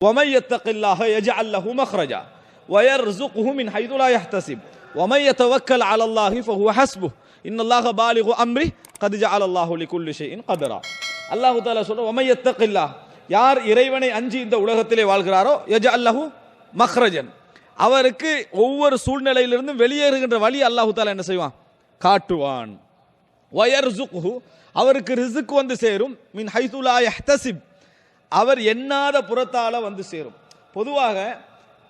ومن يتق الله يجعل له مخرجا ويرزقه من حيث لا يحتسب ومن يتوكل على الله فهو حسبه ان الله بالغ امره قد جعل الله لكل شيء قدرا அல்லாஹு தாலா சொல்ற ومن يتق الله யார் இறைவனை அஞ்சி இந்த உலகத்திலே வாழ்கிறாரோ يجعل له மக்ரஜன் அவருக்கு ஒவ்வொரு சூழ்நிலையிலிருந்தும் வெளியேறுகின்ற வழி அல்லாஹு தாலா என்ன செய்வான் காட்டுவான் வயர்சுக்ஹு அவருக்கு ரிசுக் வந்து சேரும் மின் ஹைதுலா யஹ்தசிப் அவர் எண்ணாத புறத்தால் வந்து சேரும். பொதுவாக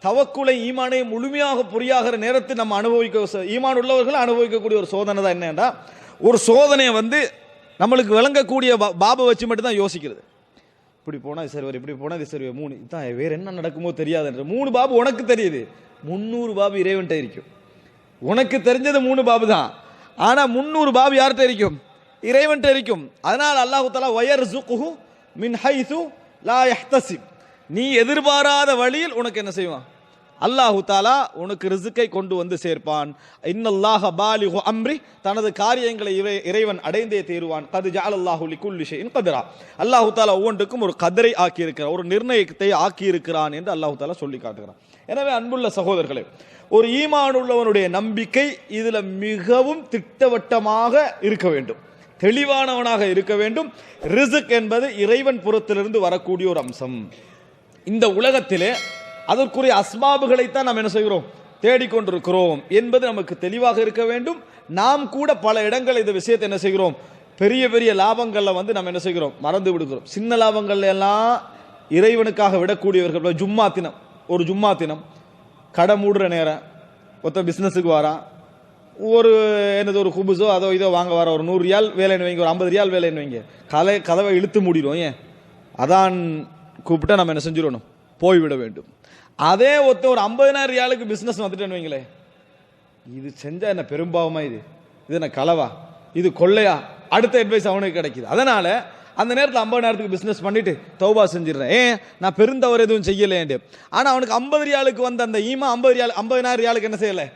தவக்குலை ஈமானை முழுமையாக புரியாகிற நேரத்தில் நம்ம அனுபவிக்க ஈமான் உள்ளவர்கள் அனுபவிக்கக்கூடிய ஒரு சோதனை தான் என்னன்னா ஒரு சோதனையை வந்து நம்மளுக்கு விளங்கக்கூடிய பா- பாபை வச்சு மட்டும்தான் யோசிக்கிறது. இப்படி போனால் சரி வரும் இப்படி போனால் இது சரி மூணு இதான் வேறு என்ன நடக்குமோ தெரியாதுன்ற மூணு பாபு உனக்கு தெரியுது. முந்நூறு பாபு இறைவன்ட்ட இருக்கும். உனக்கு தெரிஞ்சது மூணு பாபு தான். ஆனால் முந்நூறு பாபு யார்கிட்ட இருக்கும்? இறைவன்ட்ட இருக்கும். அதனால் அல்லாஹு தலா ஒயர் ஜுக்குஹு மின் ஹைசு லா யஹ்தசிப். நீ எதிர்பாராத வழியில் உனக்கு என்ன செய்வான்? அல்லாஹு தாலா உனக்கு ரிசுக்கை கொண்டு வந்து சேர்ப்பான். இன்னல்லாஹ பாலிஹு அம்ரி தனது காரியங்களை இறை- இறைவன் அடைந்தே தீருவான். கது ஜாலல்லாஹு குல் ஷைஇன் கதரா. அல்லாஹு தாலா ஒவ்வொன்றுக்கும் ஒரு கதிரை ஆக்கியிருக்கிறார் ஒரு நிர்ணயத்தை ஆக்கியிருக்கிறான் என்று அல்லாஹு தாலா சொல்லி காட்டுகிறான். எனவே அன்புள்ள சகோதரர்களே ஒரு ஈமான் உள்ளவனுடைய நம்பிக்கை இதில் மிகவும் திட்டவட்டமாக இருக்க வேண்டும். தெளிவானவனாக இருக்க வேண்டும். ரிசுக் என்பது இறைவன் புறத்திலிருந்து வரக்கூடிய ஒரு அம்சம். இந்த உலகத்திலே அதற்குரிய அஸ்பாபுகளைத்தான் நாம் என்ன செய்கிறோம்? தேடிக்கொண்டிருக்கிறோம் என்பது நமக்கு தெளிவாக இருக்க வேண்டும். நாம் கூட பல இடங்கள் இந்த விஷயத்தை என்ன செய்கிறோம்? பெரிய பெரிய லாபங்களில் வந்து நம்ம என்ன செய்கிறோம்? மறந்து விடுகிறோம். சின்ன லாபங்கள்ல எல்லாம் இறைவனுக்காக விடக்கூடியவர்கள் ஜும்மா தினம். ஒரு ஜும்மா தினம். கடை மூடுற நேரம். ஒருத்த பிஸ்னஸுக்கு வரான். ஒரு என்னது ஒரு குபுஸோ அதோ இதோ வாங்க வர ஒரு நூறு ரியால் வேலைன்னு வைங்க ஒரு ஐம்பது ரியால் வேலைன்னு வைங்க. கலை கதவை இழுத்து மூடிடும் ஏன்? அதான் கூப்பிட்டா நம்ம என்ன செஞ்சிடணும்? போய்விட வேண்டும். அதே ஒருத்த ஒரு ஐம்பதினாயிரம் ரியாலுக்கு பிஸ்னஸ் வந்துட்டேன்னு வைங்களேன் இது செஞ்சால் என்ன பெரும்பாவமா இது? இது என்ன களவா இது கொள்ளையா? அடுத்த அட்வைஸ் அவனுக்கு கிடைக்குது. அதனால அந்த நேரத்தில் ஐம்பது நேரத்துக்கு பிஸ்னஸ் பண்ணிட்டு தௌபா செஞ்சிடறேன். ஏன்? நான் பெருந்தவர் எதுவும் செய்யலேன்ட்டு ஆனால் அவனுக்கு ஐம்பது ரியாலுக்கு வந்த அந்த ஈமா ஐம்பது ரியால் ஐம்பதினாயிரம் ரியாலுக்கு என்ன செய்யலை?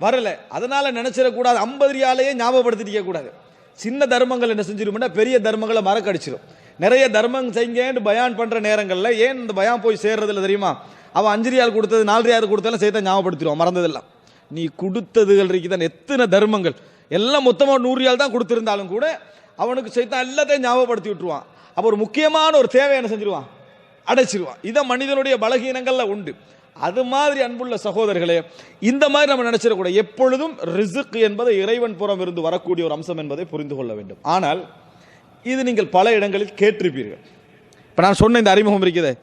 வரல. அதனால நினைச்சிடக்கூடாது ஐம்பது ரியாலையே ஞாபகப்படுத்திக்க கூடாது. சின்ன தர்மங்கள் என்ன செஞ்சிருமுன்னா பெரிய தர்மங்களை மறக்கடிச்சிடும் நிறைய தர்மம் செய்யுங்கன்னு பயான் பண்ற நேரங்களில் ஏன் இந்த பயான் போய் சேர்றதில்ல தெரியுமா? அவன் அஞ்சு ரியால் கொடுத்தது நாலு ரியால் கொடுத்தாலும் சேர்த்தா ஞாபகப்படுத்திடுவான் மறந்ததெல்லாம். நீ கொடுத்ததுகள் இருக்குதான். எத்தனை தர்மங்கள். எல்லாம் மொத்தமாக நூறு ரியால் தான் கொடுத்துருந்தாலும் கூட அவனுக்கு சேர்த்தா எல்லாத்தையும் ஞாபகப்படுத்தி விட்டுருவான். அப்போ ஒரு முக்கியமான ஒரு தேவை என்ன செஞ்சிருவான்? அடைச்சிருவான். இதை மனிதனுடைய பலகீனங்களில் உண்டு. அது மாதிரி அன்புள்ள சகோதரர்களே இந்த மாதிரி நம்ம நினைச்சிடக்கூடாது. எப்பொழுதும் ரிசுக் என்பது இறைவன் புறம் இருந்து வரக்கூடிய ஒரு அம்சம் என்பதை புரிந்து கொள்ள வேண்டும். ஆனால் இது நீங்கள் பல இடங்களில் கேட்டிருப்பீர்கள். இப்போ நான் சொன்ன இந்த அறிமுகம் இருக்கிறதே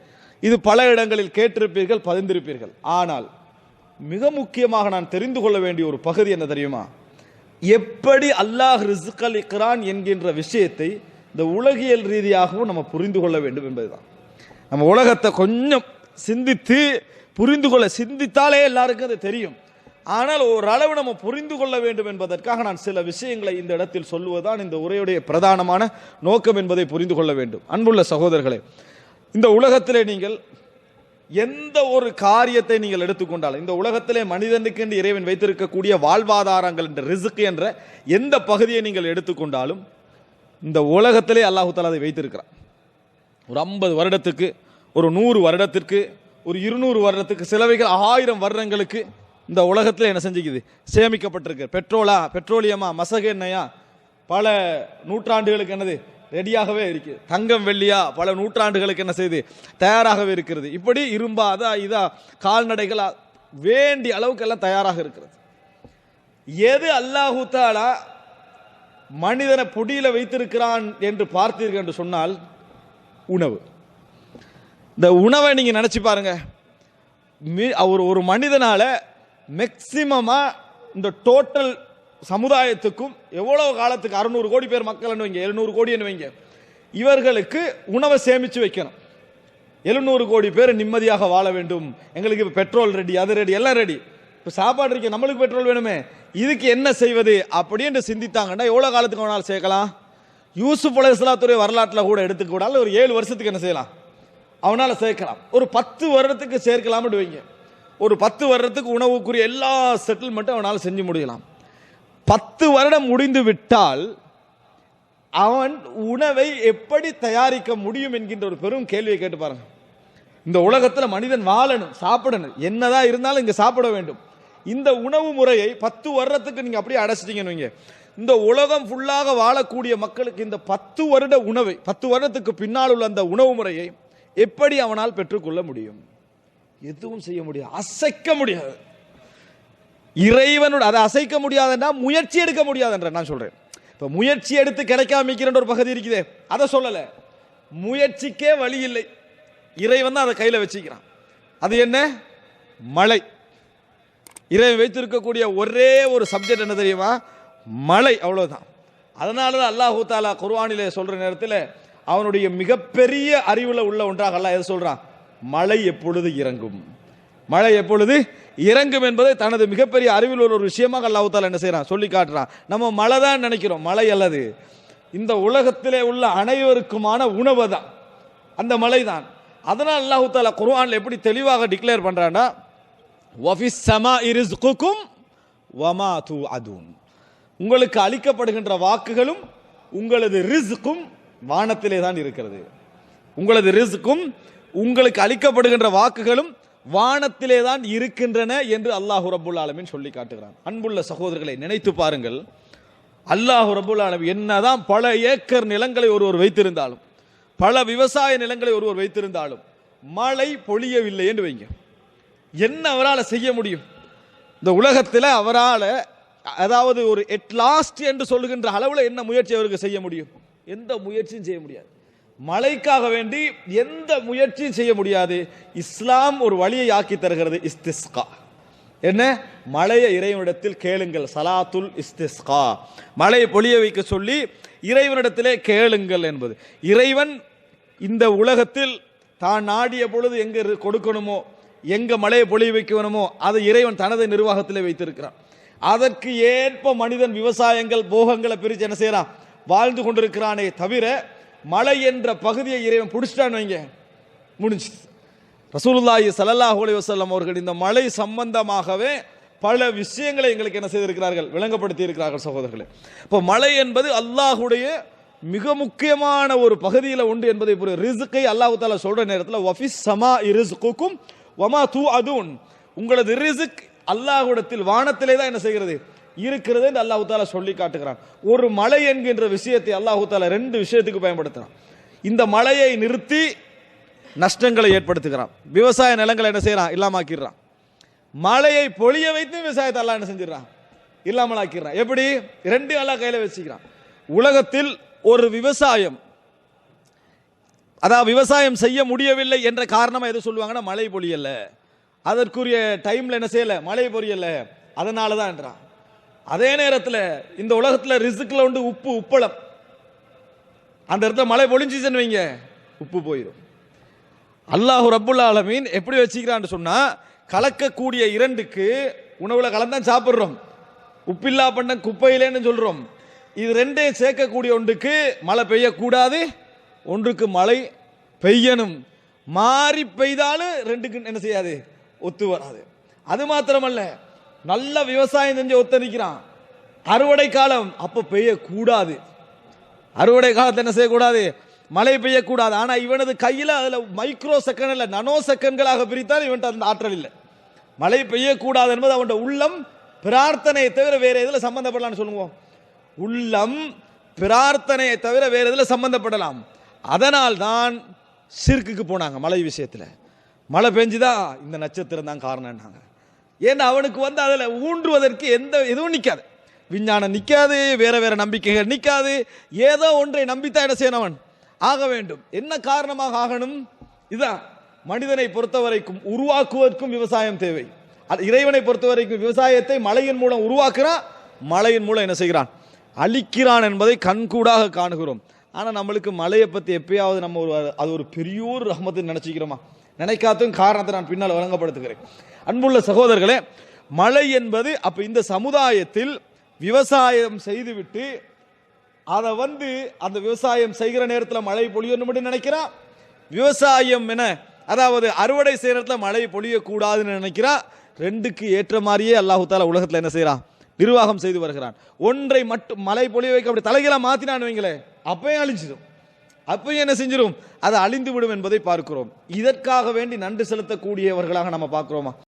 இது பல இடங்களில் கேட்டிருப்பீர்கள் பதிந்திருப்பீர்கள். ஆனால் மிக முக்கியமாக நான் தெரிந்து கொள்ள வேண்டிய ஒரு பகுதி என்ன தெரியுமா? எப்படி அல்லாஹ் ரிசுக் அளிக்கிறான் என்கின்ற விஷயத்தை இந்த உலகியல் ரீதியாகவும் நம்ம புரிந்து கொள்ள வேண்டும் என்பதுதான். நம்ம உலகத்தை கொஞ்சம் சிந்தித்து புரிந்து கொள்ள சிந்தித்தாலே எல்லாருக்கும் அது தெரியும். ஆனால் ஓரளவு நம்ம புரிந்து கொள்ள வேண்டும் என்பதற்காக நான் சில விஷயங்களை இந்த இடத்தில் சொல்லுவதுதான் இந்த உரையுடைய பிரதானமான நோக்கம் என்பதை புரிந்து கொள்ள வேண்டும். அன்புள்ள சகோதரர்களே இந்த உலகத்திலே நீங்கள் எந்த ஒரு காரியத்தை நீங்கள் எடுத்துக்கொண்டாலும் இந்த உலகத்திலே மனிதனுக்கு என்று இறைவன் வைத்திருக்கக்கூடிய வாழ்வாதாரங்கள் என்ற ரிசுக்கு என்ற எந்த பகுதியை நீங்கள் எடுத்துக்கொண்டாலும் இந்த உலகத்திலே அல்லாஹு தாலா அதை வைத்திருக்கிறான். ஒரு ஐம்பது வருடத்துக்கு ஒரு நூறு வருடத்திற்கு ஒரு இருநூறு வருடத்துக்கு சிலவைகள் ஆயிரம் வருடங்களுக்கு இந்த உலகத்தில் என்ன செஞ்சுக்குது? சேமிக்கப்பட்டிருக்கு. பெட்ரோலா பெட்ரோலியமா மசக எண்ணெயா பல நூற்றாண்டுகளுக்கு என்னது? ரெடியாகவே இருக்கு. தங்கம் வெள்ளியா பல நூற்றாண்டுகளுக்கு என்ன செய்யுது தயாராகவே இருக்கிறது. இப்படி இரும்பா அதா இதா கால்நடைகளா வேண்டிய அளவுக்கு எல்லாம் தயாராக இருக்கிறது. எது அல்லாஹு தாலா மனிதனை பொடியில் வைத்திருக்கிறான் என்று பார்த்தீர்கள் என்று சொன்னால் உணவு. இந்த உணவை நீங்கள் நினச்சி பாருங்க. மி- அவர் ஒரு மனிதனால் மேக்சிமமாக இந்த டோட்டல் சமுதாயத்துக்கும் எவ்வளோ காலத்துக்கு அறுநூறு கோடி பேர் மக்கள் வைங்க எழுநூறு கோடின்னு வைங்க. இவர்களுக்கு உணவை சேமித்து வைக்கணும். எழுநூறு கோடி பேர் நிம்மதியாக வாழ வேண்டும். எங்களுக்கு இப்போ பெட்ரோல் ரெடி அது ரெடி எல்லாம் ரெடி இப்போ சாப்பாடு இருக்கு நம்மளுக்கு பெட்ரோல் வேணுமே. இதுக்கு என்ன செய்வது அப்படின்னு சிந்தித்தாங்கன்னா எவ்வளோ காலத்துக்கு வேணாலும் சேர்க்கலாம். யூசுப் அலையாத்துறை வரலாற்றில் கூட எடுத்துக்கூடாது ஒரு ஏழு வருஷத்துக்கு என்ன செய்யலாம்? அவனால் சேர்க்கலாம். ஒரு பத்து வருடத்துக்கு சேர்க்கலாம்னு வைங்க. ஒரு பத்து வருடத்துக்கு உணவுக்குரிய எல்லா செட்டில்மெண்ட்டும் அவனால் செஞ்சு முடியலாம். பத்து வருடம் முடிந்து விட்டால் அவன் உணவை எப்படி தயாரிக்க முடியும் என்கின்ற ஒரு பெரும் கேள்வியை கேட்டு பாருங்க. இந்த உலகத்தில் மனிதன் வாழணும் சாப்பிடணும். என்னதான் இருந்தாலும் இங்கே சாப்பிட வேண்டும். இந்த உணவு முறையை பத்து வருடத்துக்கு நீங்கள் அப்படியே அடைச்சிட்டீங்கன்னு வைங்க. இந்த உலகம் ஃபுல்லாக வாழக்கூடிய மக்களுக்கு இந்த பத்து வருட உணவை பத்து வருடத்துக்கு பின்னால் உள்ள அந்த உணவு முறையை எப்படி அவனால் பெற்றுக்கொள்ள முடியும்? எதுவும் செய்ய முடியாது. அசைக்க முடியாது. இறைவனோட அதை அசைக்க முடியாதுன்னா முயற்சி எடுக்க முடியாதுன்ற நான் சொல்றேன். இப்போ முயற்சி எடுத்து கிடைக்காம நிற்கிற ஒரு பகுதி இருக்குதே அதை சொல்லலை. முயற்சிக்கே வழி இல்லை. இறைவன் தான் அதை கையில் வச்சுக்கிறான். அது என்ன? மழை. இறைவன் வைத்திருக்கக்கூடிய ஒரே ஒரு சப்ஜெக்ட் என்ன தெரியுமா? மழை அவ்வளோதான் அதனால தான் அல்லாஹு தாலா குர்வானிலே சொல்கிற நேரத்தில் அவனுடைய மிகப்பெரிய அறிவுல உள்ள ஒன்றாக அல்ல எதை சொல்றான்? மழை எப்பொழுது இறங்கும்? மழை எப்பொழுது இறங்கும் என்பதை தனது மிகப்பெரிய அறிவில் உள்ள ஒரு விஷயமாக அல்லாஹால என்ன செய்யறான் சொல்லி காட்டுறான். நம்ம மழை தான் நினைக்கிறோம். மழை அல்லது இந்த உலகத்திலே உள்ள அனைவருக்குமான உணவு தான். அந்த மழை தான். அதனால் அல்லாஹு தாலா குர்ஆன்ல எப்படி தெளிவாக டிக்ளேர் பண்றான்னா வஃபிஸ் சமா இரிஸ்குக்கும் வமா தூ அதூன் உங்களுக்கு அளிக்கப்படுகின்ற வாக்குகளும் உங்களது ரிஸ்க்கும் வானத்திலே தான் இருக்கிறது. உங்களது ரிஸ்க்கும் உங்களுக்கு அளிக்கப்படுகின்ற வாக்குகளும் வானத்திலே தான் இருக்கின்றன என்று அல்லாஹு ரபுல் ஆலமின் சொல்லி காட்டுகிறான். அன்புள்ள சகோதரர்களை நினைத்து பாருங்கள். அல்லாஹு ரபுல் ஆலம் என்னதான் பல ஏக்கர் நிலங்களை ஒருவர் வைத்திருந்தாலும் பல விவசாய நிலங்களை ஒருவர் வைத்திருந்தாலும் மழை பொழியவில்லை என்று வைங்க. என்ன அவரால் செய்ய முடியும்? இந்த உலகத்தில் அவரால் அதாவது ஒரு எட் லாஸ்ட் என்று சொல்லுகின்ற அளவில் என்ன முயற்சி அவருக்கு செய்ய முடியும்? எந்த முயற்சியும் செய்ய முடியாது. மழைக்காக வேண்டி எந்த முயற்சியும் செய்ய முடியாது. இஸ்லாம் ஒரு வழியை ஆக்கி தருகிறது இஸ்திஸ்கா. என்ன? மழையை இறைவனிடத்தில் கேளுங்கள் சலாத்துல் இஸ்திஸ்கா. மழையை பொழிய வைக்க சொல்லி இறைவனிடத்திலே கேளுங்கள் என்பது. இறைவன் இந்த உலகத்தில் தான் நாடிய பொழுது எங்க இரு- கொடுக்கணுமோ எங்க மழையை பொழிய வைக்கணுமோ அதை இறைவன் தனது நிர்வாகத்திலே வைத்திருக்கிறான். அதற்கு ஏற்ப மனிதன் விவசாயங்கள் போகங்களை பிரித்து என்ன செய்யறான்? வாழ்ந்து கொண்டிருக்கிறானே தவிர மலை என்ற பகுதியை இறைவன் பிடிச்சிட்டான்னு வைங்க. முடிஞ்சுது. ரசூலுல்லாஹி சல்லாஹ் அலைஹி அவர்கள் இந்த மலை சம்பந்தமாகவே பல விஷயங்களை எங்களுக்கு என்ன செய்திருக்கிறார்கள் விளங்கப்படுத்தி இருக்கிறார்கள் சகோதரர்களே. இப்போ மலை என்பது அல்லாஹுடைய மிக முக்கியமான ஒரு பகுதியில் உண்டு என்பதை புரிய ரிசுக்கை அல்லாஹு தாலா சொல்கிற நேரத்தில் வஃபிஸ் சமா இரிஸ்குக்கும் வமா தூ அதுன் உங்களது ரிசுக் அல்லாஹுடத்தில் வானத்திலே தான் என்ன செய்கிறது? இருக்கிறது என்று அல்லாஹு தாலா சொல்லி காட்டுகிறான். ஒரு மழை என்கின்ற விஷயத்தை அல்லாஹு தாலா ரெண்டு விஷயத்துக்கு பயன்படுத்துகிறான் இந்த மழையை நிறுத்தி நஷ்டங்களை ஏற்படுத்துகிறான். விவசாய நிலங்களை என்ன செய்யறான் இல்லாமாக்கிடுறான். மழையை பொழிய வைத்து விவசாயத்தை எல்லாம் என்ன செஞ்சிடறான்? இல்லாமலாக்கிறான் எப்படி? ரெண்டு எல்லாம் கையில் வச்சுக்கிறான். உலகத்தில் ஒரு விவசாயம் அதாவது விவசாயம் செய்ய முடியவில்லை என்ற காரணமாக எது சொல்லுவாங்கன்னா மழை பொழியல. அதற்குரிய டைம்ல என்ன செய்யல? மழை பொழியல. அதனால தான் என்றான். அதே நேரத்தில் இந்த உலகத்தில் ரிசுக்கில் உண்டு உப்பு உப்பளம். அந்த இடத்துல மழை பொழிஞ்சிச்சுன்னு வைங்க உப்பு போயிடும் அல்லாஹு ரப்புல்லா அலமீன் எப்படி வச்சுக்கிறான்னு சொன்னால் கலக்கக்கூடிய இரண்டுக்கு உணவில் கலந்தான் சாப்பிட்றோம். உப்பில்லா பண்ண குப்பையிலேன்னு சொல்கிறோம் இது ரெண்டையும் சேர்க்கக்கூடிய ஒன்றுக்கு மழை பெய்யக்கூடாது ஒன்றுக்கு மழை பெய்யணும். மாறி பெய்தாலும் ரெண்டுக்கு என்ன செய்யாது? ஒத்து வராது. அது மாத்திரமல்ல நல்ல விவசாயம் செஞ்சு ஒத்தனிக்கிறான் அறுவடை காலம் அப்ப பெய்யக்கூடாது. அறுவடை காலத்தை என்ன செய்யக்கூடாது? மழை பெய்யக்கூடாது. ஆனா இவனது கையில அதுல மைக்ரோ செகண்ட் இல்லை நனோ செகண்ட்களாக பிரித்தால் இவன்ட்டு அந்த ஆற்றல் இல்லை. மழை பெய்யக்கூடாது என்பது அவன் உள்ளம் பிரார்த்தனையை தவிர வேற எதுல சம்பந்தப்படலாம்னு சொல்லுவோம்? உள்ளம் பிரார்த்தனையை தவிர வேற எதுல சம்பந்தப்படலாம்? அதனால் தான் சிற்குக்கு போனாங்க மழை விஷயத்தில். மழை பெஞ்சுதான் இந்த நட்சத்திரம் தான் காரணம்னாங்க. ஏன்னா அவனுக்கு வந்து அதில் ஊன்றுவதற்கு எந்த எதுவும் நிற்காது விஞ்ஞானம் நிற்காது வேற வேற நம்பிக்கைகள் நிற்காது ஏதோ ஒன்றை நம்பித்தான் என்ன செய்யணும் அவன்? ஆக வேண்டும். என்ன காரணமாக ஆகணும்? இதுதான் மனிதனை பொறுத்தவரைக்கும் உருவாக்குவதற்கும் விவசாயம் தேவை. அது இறைவனை பொறுத்தவரைக்கும் விவசாயத்தை மழையின் மூலம் உருவாக்குறான் மழையின் மூலம் என்ன செய்கிறான்? அழிக்கிறான் என்பதை கண்கூடாக காணுகிறோம். ஆனால் நம்மளுக்கு மழையை பற்றி எப்பயாவது நம்ம ஒரு அது ஒரு பெரிய ஒரு நினச்சிக்கிறோமா? நினைக்காத்தும் காரணத்தை நான் பின்னால் வழங்கப்படுத்துகிறேன். அன்புள்ள சகோதரர்களே மழை என்பது அப்போ இந்த சமுதாயத்தில் விவசாயம் செய்துவிட்டு அதை வந்து அந்த விவசாயம் செய்கிற நேரத்தில் மழை பொழியணும் மட்டும் நினைக்கிறான் விவசாயம் என அதாவது அறுவடை செய்கிற இடத்துல மழை பொழியக்கூடாதுன்னு நினைக்கிறா? ரெண்டுக்கு ஏற்ற மாதிரியே அல்லாஹு தாலா உலகத்தில் என்ன செய்கிறான் நிர்வாகம் செய்து வருகிறான். ஒன்றை மட்டும் மழை பொழிய வைக்க அப்படி தலைகளாக மாற்றினான்னு வைங்களேன் அப்பயும் அழிஞ்சிடும் அப்பயும் என்ன செஞ்சிடும் அது அழிந்து விடும் என்பதை பார்க்கிறோம். இதற்காக வேண்டி நன்றி செலுத்தக்கூடியவர்களாக நம்ம பார்க்கிறோமா?